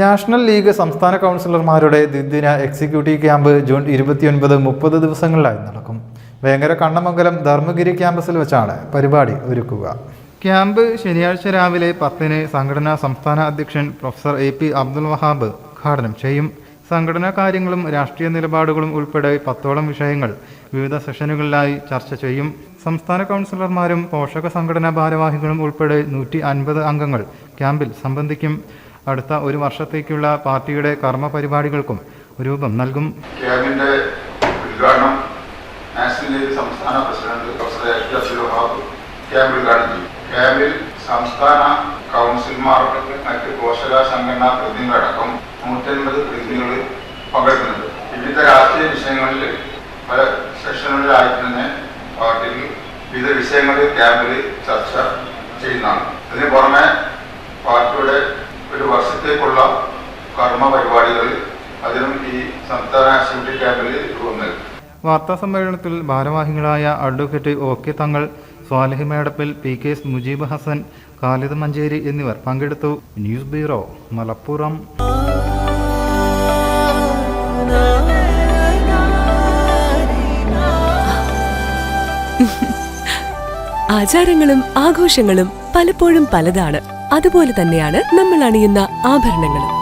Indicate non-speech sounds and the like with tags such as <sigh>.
National league സംസ്ഥാന കൗൺസിലർമാരുടെ ദ്വിദിന executive camp June ഇരുപത്തിയൊൻപത് മുപ്പത് ദിവസങ്ങളിലായി നടക്കും. വേങ്ങര കണ്ണമംഗലം ധർമ്മഗിരി ക്യാമ്പസിൽ വെച്ചാണ് പരിപാടി ഒരുക്കുക. ക്യാമ്പ് ശനിയാഴ്ച രാവിലെ പത്തിന് സംഘടനാ സംസ്ഥാന അധ്യക്ഷൻ professor A P Abdul Wahab ഉദ്ഘാടനം ചെയ്യും. സംഘടനാ കാര്യങ്ങളും രാഷ്ട്രീയ നിലപാടുകളും ഉൾപ്പെടെ പത്തോളം വിഷയങ്ങൾ വിവിധ സെഷനുകളിലായി ചർച്ച ചെയ്യും. സംസ്ഥാന കൗൺസിലർമാരും പോഷക സംഘടനാ ഭാരവാഹികളും ഉൾപ്പെടെ നൂറ്റി അൻപത് അംഗങ്ങൾ ക്യാമ്പിൽ സംബന്ധിക്കും. അടുത്ത ഒരു വർഷത്തേക്കുള്ള പാർട്ടിയുടെ കർമ്മ പരിപാടികൾക്കും രൂപം നൽകും. ക്യാബിന്റെ ഉദ്ഘാടനം നാഷണൽ ലീഗ് സംസ്ഥാന president professor Abdul Wahab camp ഉദ്ഘാടനം ചെയ്യും ക്യാമ്പിൽ സംസ്ഥാന കൗൺസിൽമാർ മറ്റ് പോഷക സംഘടനാ പ്രതിനിധികളടക്കം നൂറ്റൻപത് പ്രതിനിധികൾ പങ്കെടുക്കുന്നുണ്ട്. വിവിധ രാഷ്ട്രീയ വിഷയങ്ങളിൽ പല സെഷനുകളിലായി തന്നെ പാർട്ടിയിൽ വിവിധ വിഷയങ്ങളിൽ ക്യാമ്പിൽ ചർച്ച ചെയ്യുന്നതാണ്. ഇതിന് പുറമെ പാർട്ടിയുടെ കർമ്മ പരിപാടികൾ അതിനും ഈ സംസ്ഥാന ആക്ടിവിറ്റി ക്യാമ്പിൽ രൂപം നൽകി. വാർത്താ സമ്മേളനത്തിൽ ഭാരവാഹികളായ advocate O K Thangal Swalahi Medappil P K S Mujeeb Hasan Khalid Manjeri എന്നിവർ പങ്കെടുത്തു. News bureau Malappuram. <laughs> ആചാരങ്ങളും ആഘോഷങ്ങളും പലപ്പോഴും പലതാണ്. അതുപോലെ തന്നെയാണ് നമ്മൾ അണിയുന്ന ആഭരണങ്ങളും.